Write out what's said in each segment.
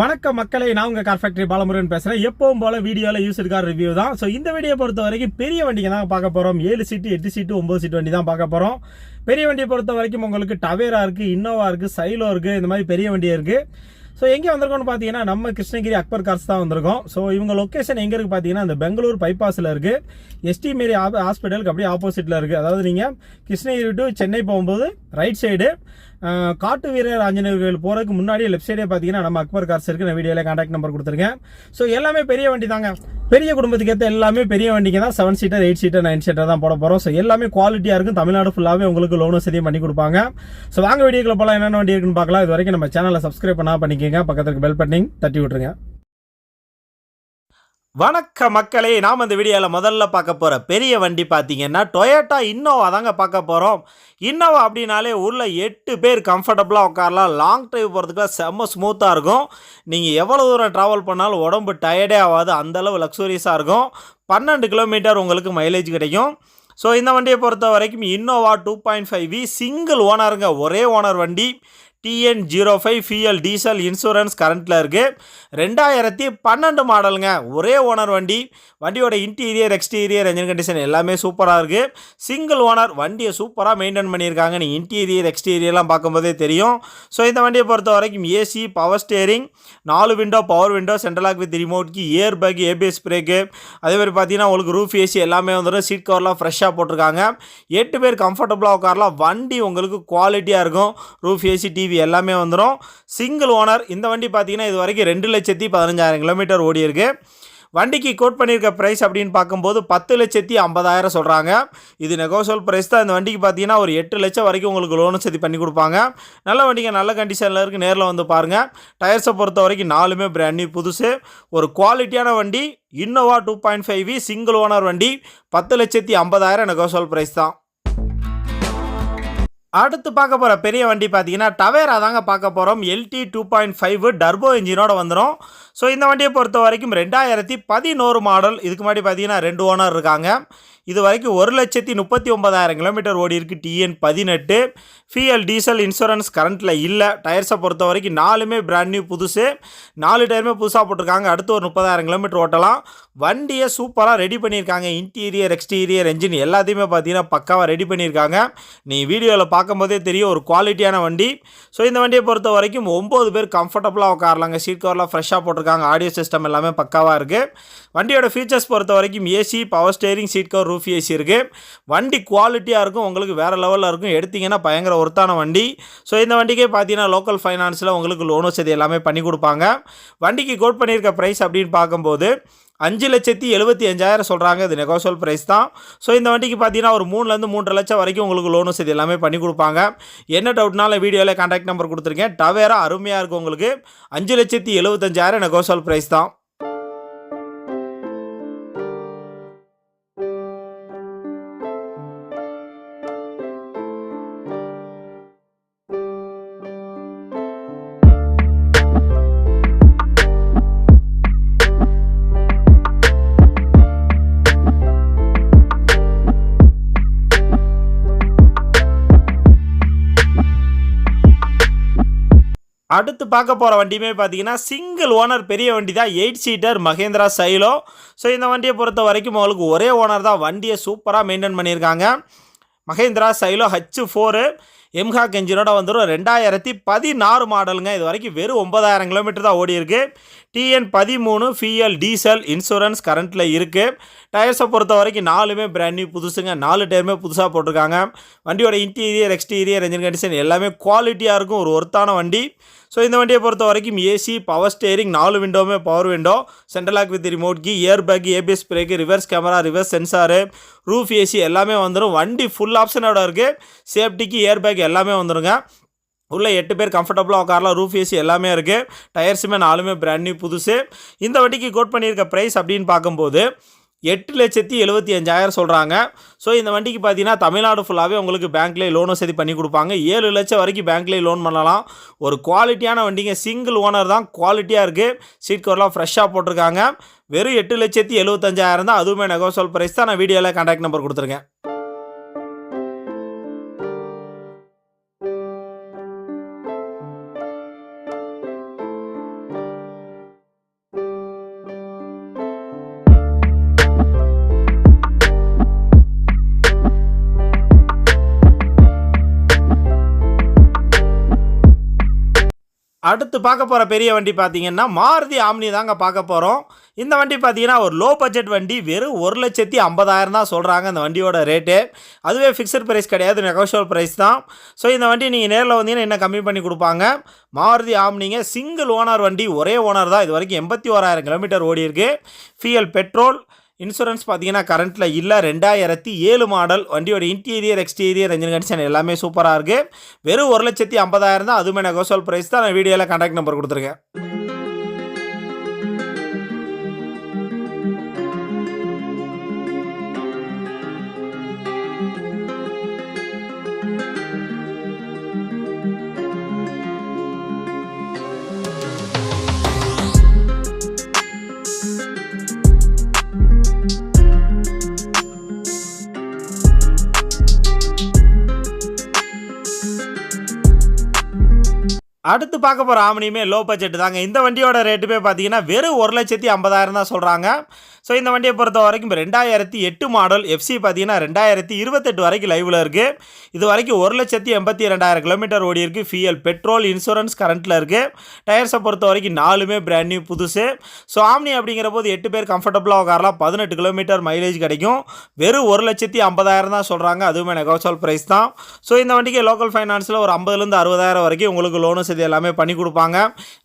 வணக்கம் மக்களை நான் உங்க கார் ஃபேக்டரி பாலமுருகன் பேசுறேன். எப்பவும் போல வீடியோல யூஸ் கார் ரிவ்யூ தான். ஸோ இந்த வீடியோ பொறுத்த வரைக்கும் பெரிய வண்டிங்க தான் பார்க்க போறோம். ஏழு சீட்டு எட்டு சீட்டு ஒன்பது சீட்டு வண்டி தான் பார்க்க போறோம். பெரிய வண்டியை பொறுத்த வரைக்கும் உங்களுக்கு டவேரா இருக்கு இன்னோவா இருக்கு சைலோ இருக்கு இந்த மாதிரி பெரிய வண்டி இருக்கு. ஸோ எங்கே வந்திருக்கோம்னு பார்த்தீங்கன்னா நம்ம கிருஷ்ணகிரி அக்பர் கார்ஸ் தான் வந்திருக்கோம். ஸோ இவங்க லொக்கேஷன் எங்கே இருக்குது பார்த்தீங்கன்னா இந்த பெங்களூர் பைபாஸில் இருக்குது எஸ்டி மேரி ஹாஸ்பிட்டலுக்கு அப்படியே ஆப்போசிட்டில் இருக்குது அதாவது நீங்கள் கிருஷ்ணகிரி டு சென்னை போகும்போது ரைட் சைடு காட்டு வீரர் ஆஞ்சநேயர் கோயில் போகிறதுக்கு முன்னாடி லெஃப்ட் சைடே பார்த்தீங்கன்னா நம்ம அக்பர் கார்ஸ் இருக்குது நான் வீடியோவில் காண்டாக்ட் நம்பர் கொடுத்துருக்கேன். ஸோ எல்லாமே பெரிய வண்டி தாங்க. பெரிய குடும்பத்துக்கு ஏற்ற எல்லாமே பெரிய வண்டிக்கு தான் seven seater eight seater nine seater தான் போட போகிறோம் ஸோ எல்லாமே குவாலிட்டியாக இருக்கும். தமிழ்நாடு ஃபுல்லாகவே உங்களுக்கு லோன் வசதியும் பண்ணி கொடுப்பாங்க. ஸோ வாங்க வீடியோக்குள்ள போகலாம் என்னென்ன வண்டி இருக்குன்னு பார்க்கலாம். இது வரைக்கும் நம்ம சேனலை சப்ஸ்கிரைப் பண்ணால் பண்ணிக்கோங்க. பக்கத்துக்கு பெல் பட்டிங் தட்டி விட்டுருங்க. வணக்க மக்களே நாம் இந்த வீடியோவில் முதல்ல பார்க்க போகிற பெரிய வண்டி பார்த்தீங்கன்னா டொயோட்டா இன்னோவா தாங்க பார்க்க போகிறோம் இன்னோவா அப்படின்னாலே உள்ள எட்டு பேர் கம்ஃபர்டபுளாக உட்காரலாம். லாங் ட்ரைவ் போகிறதுக்குலாம் செம்ம ஸ்மூத்தாக இருக்கும். நீங்கள் எவ்வளோ தூரம் ட்ராவல் பண்ணாலும் உடம்பு டயர்டே ஆகாது. அந்தளவு லக்ஸூரியஸாக இருக்கும். பன்னெண்டு கிலோமீட்டர் உங்களுக்கு மைலேஜ் கிடைக்கும். ஸோ இந்த வண்டியை பொறுத்த வரைக்கும் Innova two point five V single ஓனருங்க ஒரே ஓனர் வண்டி. TN zero five F L diesel insurance கரண்ட்டில் இருக்குது ரெண்டாயிரத்தி பன்னெண்டு மாடலுங்க. ஒரே ஓனர் வண்டி. வண்டியோட இன்டீரியர் எக்ஸ்டீரியர் என்ஜின் கண்டிஷன் எல்லாமே சூப்பராக இருக்குது சிங்கிள் ஓனர் வண்டியை சூப்பராக மெயின்டைன் பண்ணியிருக்காங்க. நீ இன்டீரியர் எக்ஸ்டீரியர்லாம் பார்க்கும்போதே தெரியும். ஸோ இந்த வண்டியை பொறுத்த வரைக்கும் ஏசி பவர் ஸ்டேரிங் நாலு window power window central lock with ரிமோட்க்கு air bag ABS brake அதே மாதிரி பார்த்தீங்கன்னா உங்களுக்கு ரூஃப் ஏசி எல்லாமே வந்துடும். சீட் கவர்லாம் ஃப்ரெஷ்ஷாக போட்டிருக்காங்க. எட்டு பேர் கம்ஃபர்டபுளாக உட்காரலாம். வண்டி உங்களுக்கு குவாலிட்டியாக இருக்கும். ரூஃப் ஏசி டிவி எல்லாமே வந்துடும் சிங்கிள் ஓனர் இந்த வண்டி பார்த்தீங்கன்னா இது வரைக்கும் ரெண்டு லட்சத்தி பதினஞ்சாயிரம் கிலோமீட்டர் ஓடிருக்கு வண்டிக்கு கோட் பண்ணியிருக்க ப்ரைஸ் அப்படின்னு பார்க்கும்போது பத்து லட்சத்தி ஐம்பதாயிரம் சொல்கிறாங்க இது நெகோசியல் ப்ரைஸ் தான். இந்த வண்டிக்கு பார்த்தீங்கன்னா ஒரு எட்டு லட்சம் வரைக்கும் உங்களுக்கு லோனு சதி பண்ணி கொடுப்பாங்க. நல்ல வண்டிங்க நல்ல கண்டிஷனில் இருக்குது நேரில் வந்து பாருங்கள் டயர்ஸை பொறுத்த வரைக்கும் நாலுமே பிராண்ட் நியூ புதுசு. ஒரு குவாலிட்டியான வண்டி Innova two point five single owner வண்டி பத்து லட்சத்தி ஐம்பதாயிரம் நெகோசியல் ப்ரைஸ் தான். அடுத்து பார்க்க போகிற பெரிய வண்டி பார்த்தீங்கன்னா டவேரா தாங்க பார்க்க போகிறோம் LT two point five turbo இன்ஜினோட வந்துடும் ஸோ இந்த வண்டியை பொறுத்த வரைக்கும் ரெண்டாயிரத்தி பதினோரு மாடல் இதுக்கு முன்னாடி பார்த்தீங்கன்னா ரெண்டு ஓனர் இருக்காங்க. இது வரைக்கும் ஒரு லட்சத்தி முப்பத்தி ஒன்பதாயிரம் கிலோமீட்டர் ஓடி இருக்குது டிஎன் பதினெட்டு. ஃபிஎல் டீசல் இன்சூரன்ஸ் கரண்ட்டில் இல்லை. டயர்ஸை பொறுத்த வரைக்கும் நாலுமே பிராண்ட் நியூ புதுசு. நாலு டயருமே புதுசாக போட்டிருக்காங்க. அடுத்து ஒரு முப்பதாயிரம் கிலோமீட்டர் ஓட்டலாம். வண்டியை சூப்பராக ரெடி பண்ணியிருக்காங்க. இன்டீரியர் எக்ஸ்டீரியர் என்ஜின் எல்லாத்தையுமே பார்த்தீங்கன்னா பக்காவாக ரெடி பண்ணியிருக்காங்க. நீ வீடியோவில் பார்க்கும்போதே தெரியும் ஒரு குவாலிட்டியான வண்டி. ஸோ இந்த வண்டியை பொறுத்த வரைக்கும் ஒம்பது பேர் கம்ஃபர்டபுளாக உட்காரலாங்க. சீட் கவர்லாம் ஃப்ரெஷ்ஷாக போட்டிருக்காங்க. ஆடியோ சிஸ்டம் எல்லாமே பக்காவாக இருக்குது வண்டியோட ஃபீச்சர்ஸ் பொறுத்த வரைக்கும் AC power steering seat cover roof AC இருக்குது வண்டி குவாலிட்டியாக இருக்கும் உங்களுக்கு வேறு லெவலில் இருக்கும். எடுத்திங்கன்னா பயங்கர ஒருத்தான வண்டி. ஸோ இந்த வண்டிக்கே பார்த்தீங்கன்னா லோக்கல் ஃபைனான்ஸில் உங்களுக்கு லோன் வசதி எல்லாமே பண்ணி கொடுப்பாங்க. வண்டிக்கு கோட் பண்ணியிருக்க ப்ரைஸ் அப்படின்னு பார்க்கும்போது அஞ்சு லட்சத்தி எழுபத்தி அஞ்சாயிரம் சொல்கிறாங்க இது நெகோசியல் ப்ரைஸ் தான். ஸோ இந்த வண்டிக்கு பார்த்தீங்கன்னா ஒரு மூணுலேருந்து மூன்றரை லட்சம் வரைக்கும் உங்களுக்கு லோன் வசதி எல்லாமே பண்ணி கொடுப்பாங்க. என்ன டவுட்னாலும் வீடியோவில் கான்டாக்ட் நம்பர் கொடுத்துருக்கேன். டவேரா அருமையாக இருக்கும் உங்களுக்கு. அஞ்சு லட்சத்தி எழுபத்தஞ்சாயிரம் நெகோசியல் ப்ரைஸ் தான். அடுத்து பார்க்க போகிற வண்டியுமே பார்த்தீங்கன்னா சிங்கிள் ஓனர் பெரிய வண்டி தான் eight seater Mahindra Xylo so இந்த வண்டியை பொறுத்த வரைக்கும் உங்களுக்கு ஒரே ஓனர் தான். வண்டியை சூப்பராக மெயின்டைன் பண்ணியிருக்காங்க. Mahindra Xylo H four mHawk என்ஜினோட வந்துடும் ரெண்டாயிரத்தி பதினாறு மாடலுங்க. இது வரைக்கும் வெறும் ஒன்பதாயிரம் கிலோமீட்டர் தான் ஓடி இருக்கு. டிஎன் பதிமூணு ஃபிஎல் டீசல் இன்சூரன்ஸ் கரண்ட்டில் இருக்குது டயர்ஸை பொறுத்த வரைக்கும் நாலுமே பிராண்ட் நியூ புதுசுங்க. நாலு டயருமே புதுசாக போட்டிருக்காங்க. வண்டியோட இன்டீரியர் எக்ஸ்டீரியர் என்ஜின் கண்டிஷன் எல்லாமே குவாலிட்டியாக இருக்கும். ஒரு ஒர்த்தான வண்டி. ஸோ இந்த வண்டியை பொறுத்த வரைக்கும் ஏசி பவர் ஸ்டேரிங் நாலு விண்டோவுமே power window central lock with remote Ki air bag ABS brake reverse camera reverse sensor roof AC எல்லாமே வந்துடும் வண்டி ஃபுல் ஆப்ஷனோட இருக்குது சேஃப்டிக்கு இயர் பேக் எல்லாமே வந்துடுங்க உள்ளே எட்டு பேர் கம்ஃபர்டபுளாக உட்காரலாம் ரூஃப் ஏசி எல்லாமே இருக்குது டயர்ஸுமே நாலுமே பிராண்ட் நியூ புதுசு. இந்த வண்டிக்கு கோட் பண்ணியிருக்க ப்ரைஸ் அப்படின்னு பார்க்கும்போது எட்டு லட்சத்தி எழுபத்தி அஞ்சாயிரம் சொல்கிறாங்க ஸோ இந்த வண்டிக்கு பார்த்தீங்கன்னா தமிழ்நாடு ஃபுல்லாகவே உங்களுக்கு பேங்க்லேயே லோன் வசதி பண்ணி கொடுப்பாங்க. ஏழு லட்சம் வரைக்கும் பேங்க்லேயே லோன் பண்ணலாம். ஒரு குவாலிட்டியான வண்டிங்க சிங்கிள் ஓனர் தான் குவாலிட்டியாக இருக்குது சீட் கவர்லாம் ஃப்ரெஷ்ஷாக போட்டிருக்காங்க. வெறும் எட்டு லட்சத்தி எழுபத்தஞ்சாயிரம் தான் அதுவுமே நெகோசல் ப்ரைஸ் தான். நான் வீடியோவில் கான்டாக்ட் நம்பர் கொடுத்துருக்கேன். அடுத்து பார்க்க போகிற பெரிய வண்டி பார்த்தீங்கன்னா மாருதி ஆம்னி தாங்க பார்க்க போகிறோம் இந்த வண்டி பார்த்தீங்கன்னா ஒரு லோ பட்ஜெட் வண்டி வெறும் ஒரு லட்சத்தி ஐம்பதாயிரம் தான் சொல்கிறாங்க இந்த வண்டியோட ரேட்டு அதுவே ஃபிக்ஸட் ப்ரைஸ் கிடையாது நெகோஷியல் ப்ரைஸ் தான். ஸோ இந்த வண்டி நீங்கள் நேரில் வந்தீங்கன்னா இன்னும் கம்மி பண்ணி கொடுப்பாங்க. மாருதி ஆம்னிங்க சிங்கிள் ஓனர் வண்டி ஒரே ஓனர் தான். இது வரைக்கும் எண்பத்தி ஓராயிரம் கிலோமீட்டர் ஓடி இருக்குது ஃபியல் பெட்ரோல் இன்சூரன்ஸ் பார்த்தீங்கன்னா கரண்ட்டில் இல்லை. ரெண்டாயிரத்தி ஏழு மாடல் வண்டியோட இன்டீரியர் எக்ஸ்டீரியர் என்ஜின் கண்டிஷன் எல்லாமே சூப்பராக இருக்குது வெறும் ஒரு லட்சத்தி ஐம்பதாயிரம் தான் அதுவுமே நெகோசல் ப்ரைஸ் தான். நான் வீடியோவில் கான்டாக்ட் நம்பர் கொடுத்துருக்கேன். அடுத்து பார்க்க போகிற ஆமனியுமே லோ பட்ஜெட் தாங்க. இந்த வண்டியோட ரேட்டுமே பார்த்தீங்கன்னா வெறும் ஒரு லட்சத்தி ஐம்பதாயிரம் தான் சொல்கிறாங்க ஸோ இந்த வண்டியை பொறுத்த வரைக்கும் இப்போ ரெண்டாயிரத்தி எட்டு மாடல் எஃப்சி பார்த்தீங்கன்னா ரெண்டாயிரத்தி இருபத்தெட்டு வரைக்கும் லைவில் இருக்குது இது வரைக்கும் ஒரு லட்சத்தி எண்பத்தி ரெண்டாயிரம் கிலோமீட்டர் ஓடி இருக்குது ஃபியல் பெட்ரோல் இன்சூரன்ஸ் கரண்ட்டில் இருக்குது டயர்ஸை பொறுத்த வரைக்கும் நாலுமே பிராண்ட் நியூ புதுசு. ஸோ ஆம்னி அப்படிங்கிற போது எட்டு பேர் கம்ஃபர்டபுளாக உட்காரலாம். பதினெட்டு கிலோமீட்டர் மைலேஜ் கிடைக்கும். வெறும் ஒரு லட்சத்தி ஐம்பதாயிரம் தான் சொல்கிறாங்க அதுவுமே நெகோசல் ப்ரைஸ் தான். ஸோ இந்த வண்டிக்கு லோக்கல் ஃபைனான்ஸில் ஒரு ஐம்பதுலேருந்து அறுபதாயிரம் வரைக்கும் உங்களுக்கு லோனும் சரி எல்லாமே பண்ணி கொடுப்பாங்க.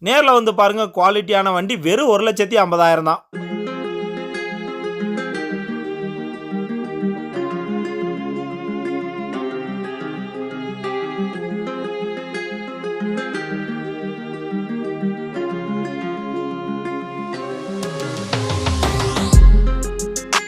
நேரில் வந்து பாருங்கள் குவாலிட்டியான வண்டி வெறும் ஒரு லட்சத்தி ஐம்பதாயிரம் தான்.